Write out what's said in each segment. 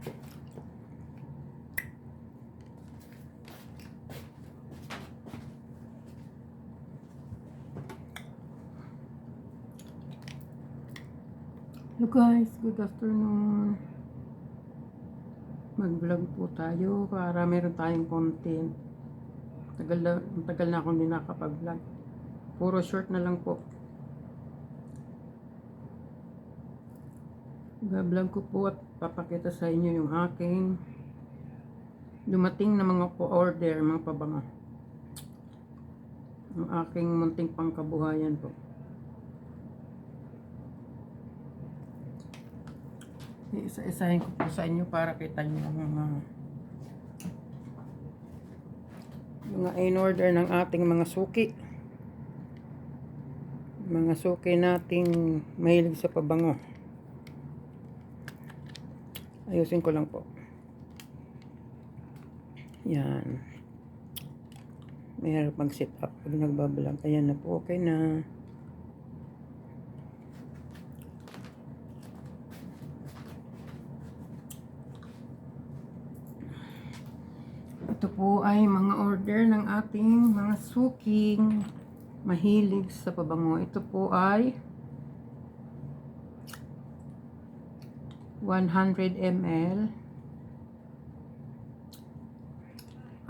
Hello guys, good afternoon. Mag-vlog po tayo para meron tayong content. Tagal na, tagal na akong hindi nakapag-vlog. Puro short na lang po. Vlog ko po at papakita sa inyo yung aking dumating na mga po-order, mga pabanga. Ang aking munting pangkabuhayan po. Isa-isahin ko po sa inyo para kita nyo ang mga mga in-order ng ating mga suki. Mga suki nating mahilig sa pabango. Ayusin ko lang po. Yan. Mayroon pang sit up pag nagbablog. Ayan na po. Okay na. Ito po ay mga order ng ating mga suking mahilig sa pabango. Ito po ay 100 ml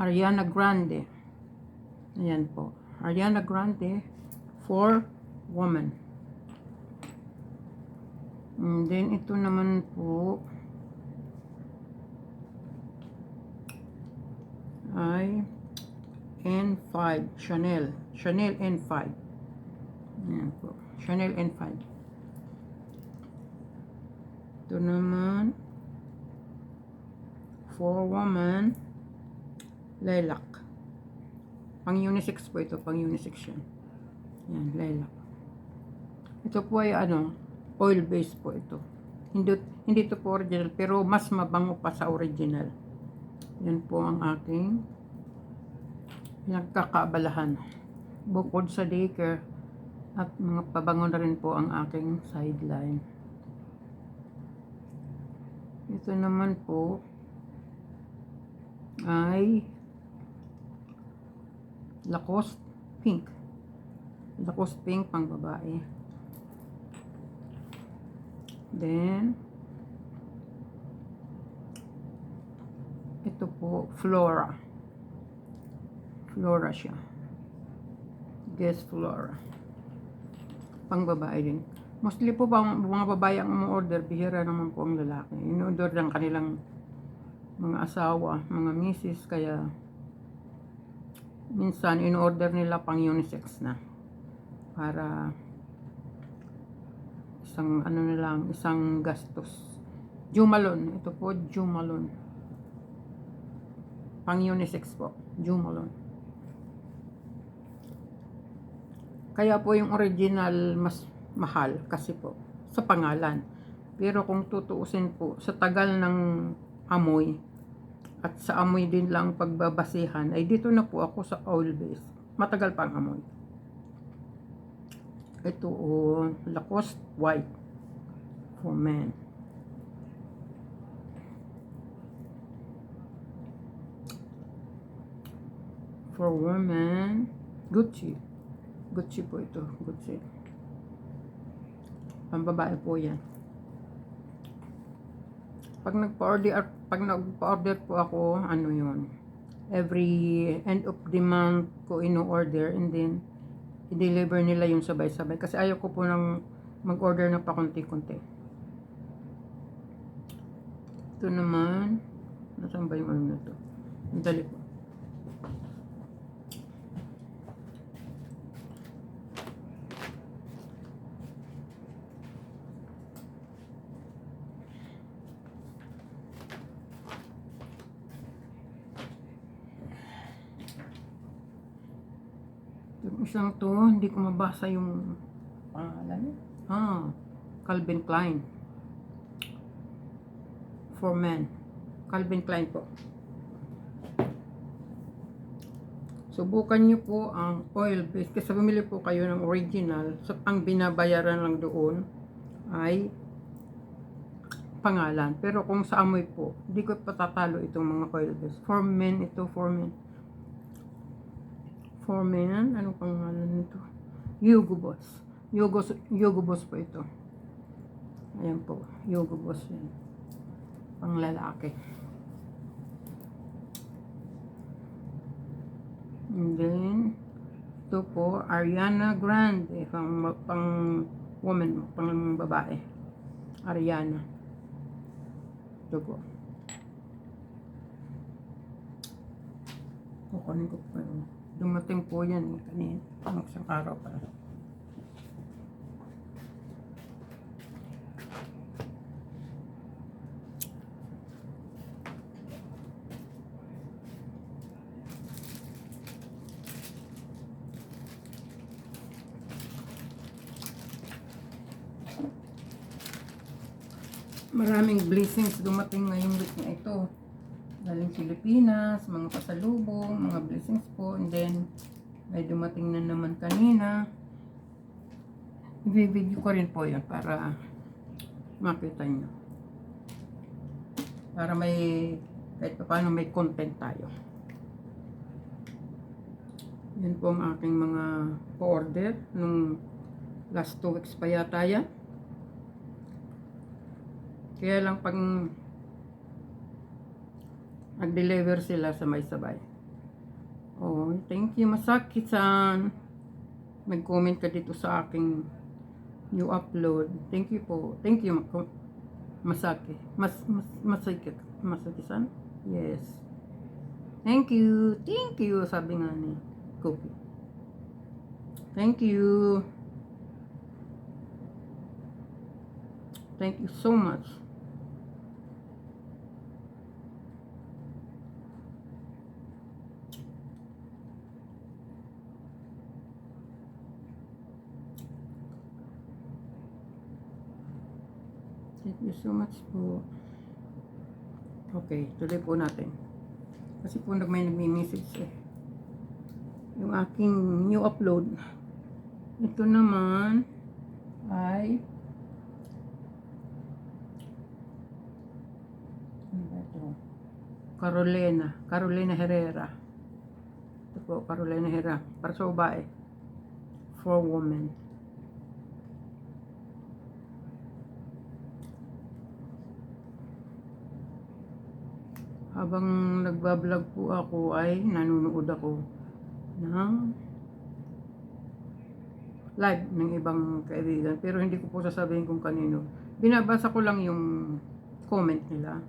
Ariana Grande. Ayan po. Ariana Grande for woman. And then ito naman po. Ay N5 Chanel. Chanel N5 Ayan po. Chanel N5 ito naman. For woman lilac. Pang unisex po ito pang unisex yan yan lilac. Ito po ay ano oil base po ito. Hindi, hindi ito po original pero mas mabango pa sa original. Yan po ang aking nagkakaabalahan. Bukod sa daycare at mga pabango na rin po ang aking sideline. Ito naman po ay Lacoste Pink. Lacoste Pink pang babae. Then, ito po, Flora. Flora siya. Guess Flora. Pang babae din. Mostly po bang mga babae ang umorder, bihira naman po ang lalaki. In-order ng kanilang mga asawa, mga misis, kaya minsan in-order nila pang unisex na. Para isang ano na lang, isang gastos. Jumalon. Ito po, Jumalon. Pang unisex po. Jumalon. Kaya po yung original mas mahal kasi po sa pangalan. Pero kung tutuusin po sa tagal ng amoy at sa amoy din lang pagbabasihan ay dito na po ako sa oil base. Matagal pa ang amoy. Ito oh, Lacoste White for men. For women, Gucci. Gucci po ito. Gucci. Pambabae po yan. Pag nagpa-order, pag nagpa-order po ako, ano yun, every end of the month ko ino-order and then i-deliver nila yung sabay-sabay. Kasi ayaw ko po nang mag-order na pa konti-konti. Ito naman, nasaan ba yung ano na to? Ang dali po. Yung isang to, hindi ko mabasa yung pangalan. Ah, Calvin Klein. For men. Calvin Klein po. Subukan nyo po ang oil base. Kasi bumili po kayo ng original. So, ang binabayaran lang doon ay pangalan. Pero kung sa amoy po, hindi ko patatalo itong mga oil based. For men ito, for men. For men, anong pangalan nito? Yugo Boss. Yugo, Yugo Boss po ito. Ayan po, Yugo Boss yan. Pang lalaki. And then, ito po, Ariana Grande, pang, pang woman, pang babae. Ariana. Ito po. Kukunin ko po. yun. Dumating po yan kanina. Pang isang araw pa. Maraming blessings dumating ngayong week na ito. Galing Pilipinas, mga pasalubong, mga blessings po. And then, may dumating na naman kanina. I-video ko rin po yan para makita nyo. Para may, kahit pa paano may content tayo. Yan po ang aking mga po-order nung last two weeks pa yata yan. Kaya lang pag nag-deliver sila sa may sabay. Oh, thank you Masaki-san. Nag-comment ka dito sa aking new upload. Thank you po. Thank you Ma- Masaki. Mas, mas Masaki Masaki-san? Yes. Thank you. Thank you sabi nga ni Cookie. Thank you. Thank you so much. Thank you so much po. Okay, tuloy po natin. Kasi po may nagmi-message eh. Yung aking new upload. Ito naman ay ano? Carolina. Carolina Herrera. Ito po, Carolina Herrera. Para sa babae. For women. Habang nagbablog po ako ay nanonood ako ng live ng ibang kaibigan. Pero hindi ko po sasabihin kung kanino. Binabasa ko lang yung comment nila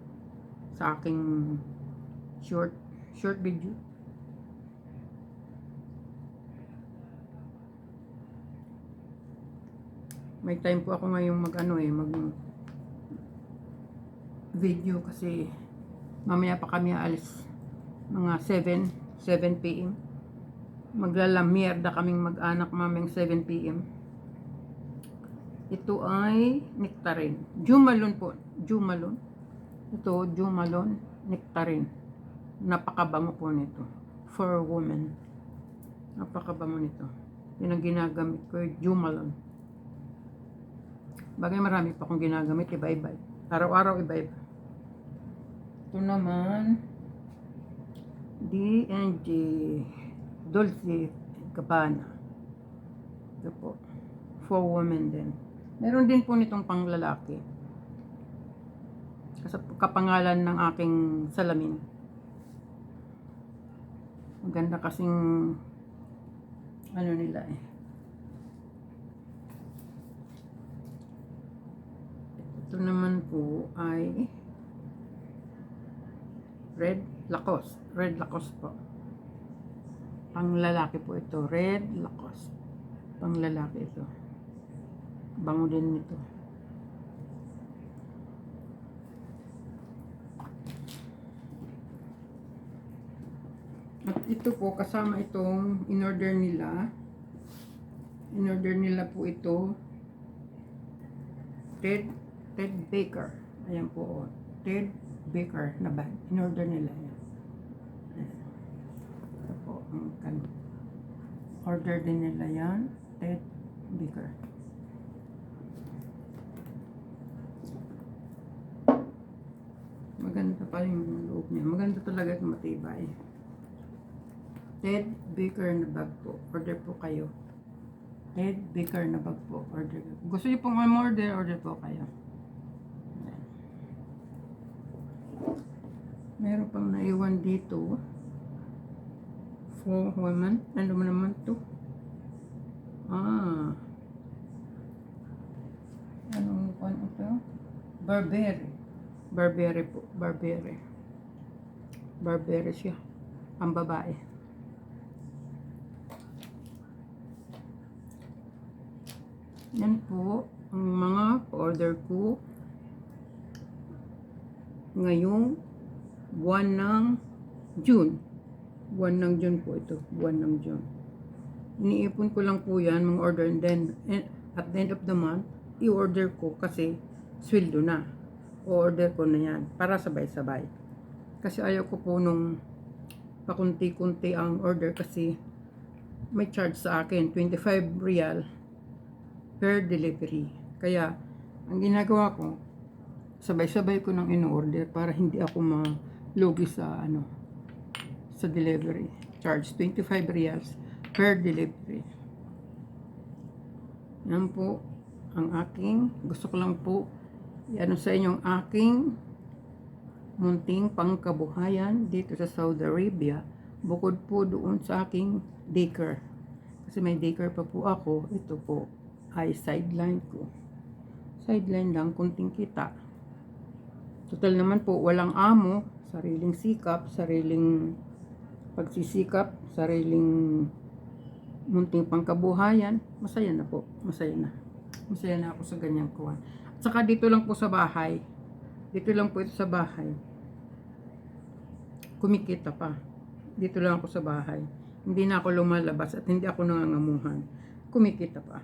sa aking short short video. May time po ako ngayong mag ano eh mag video kasi Mamaya pa kami alis. Mga 7, 7 p.m. Maglalamierda kaming mag-anak maming 7 p.m. Ito ay nectarine. Jumalon po. Jumalon. Ito, Jumalon nectarine. Napakabango po nito. For a woman. Napakabango nito. Yan ang ginagamit ko, Jumalon. Bagay marami pa akong ginagamit, iba-iba. Araw-araw iba-iba. Ito naman, D&G Dolce Gabbana. Ito po. For women din. Meron din po nitong panglalaki. Kasi kapangalan ng aking salamin. Maganda kasing ano nila eh. Ito naman po ay Red Lacoste. Red Lacoste po. Pang lalaki po ito. Red Lacoste. Pang lalaki ito. Bango din nito. At ito po, kasama itong in-order nila. In-order nila po ito. Ted, Ted Baker. Ayan po. oh. Ted Baker na bag. In-order nila yan. Ito po. Ang kan order din nila yan. Ted Baker. Maganda pa yung loob niya. Maganda talaga at matibay. Ted Baker na bag po. Order po kayo. Ted Baker na bag po. Order. Gusto niyo pong order, order po kayo. Ayan. Meron pang naiwan dito. For women. Ano mo naman to? Ah. Anong kwan ito? Burberry. Burberry po. Burberry. Burberry siya. Ang babae. Yan po ang mga order ko ngayong buwan ng June. Buwan ng June po ito. Buwan ng June. Iniipon ko lang po yan, mga order. And then, eh, at the end of the month, i-order ko kasi sweldo na. O-order ko na yan para sabay-sabay. Kasi ayaw ko po nung pakunti-kunti ang order kasi may charge sa akin, 25 real per delivery. Kaya, ang ginagawa ko, sabay-sabay ko nang in-order para hindi ako malugi sa ano sa delivery. Charge 25 reals per delivery. Yan po ang aking, gusto ko lang po ano sa inyong aking munting pangkabuhayan dito sa Saudi Arabia bukod po doon sa aking daycare. Kasi may daycare pa po ako, ito po ay sideline ko. Sideline lang, kunting kita. Total naman po, walang amo, sariling sikap, sariling pagsisikap, sariling munting pangkabuhayan, masaya na po, masaya na. Masaya na ako sa ganyang kuwan. At saka dito lang po sa bahay, dito lang po ito sa bahay, kumikita pa. Dito lang ako sa bahay. Hindi na ako lumalabas at hindi ako nangangamuhan. Kumikita pa.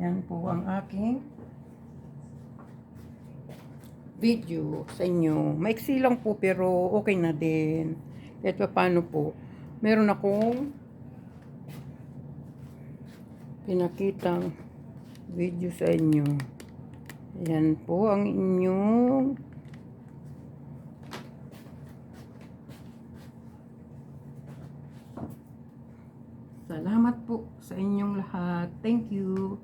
Yan po ang aking video sa inyo. Maiksi lang po pero okay na din. Kahit pa paano po. Meron akong pinakitang video sa inyo. Yan po ang inyong Salamat po sa inyong lahat. Thank you.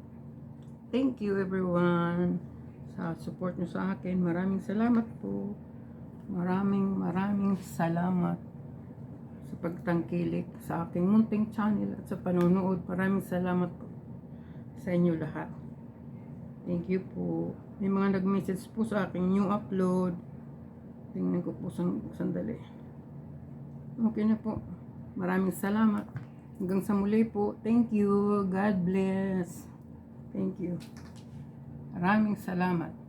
Thank you everyone sa support nyo sa akin. Maraming salamat po. Maraming maraming salamat sa pagtangkilik sa aking munting channel at sa panonood. Maraming salamat po sa inyo lahat. Thank you po. May mga nag-message po sa aking new upload. Tingnan ko po sandali. Okay na po. Maraming salamat. Hanggang sa muli po. Thank you. God bless. Thank you. Maraming salamat.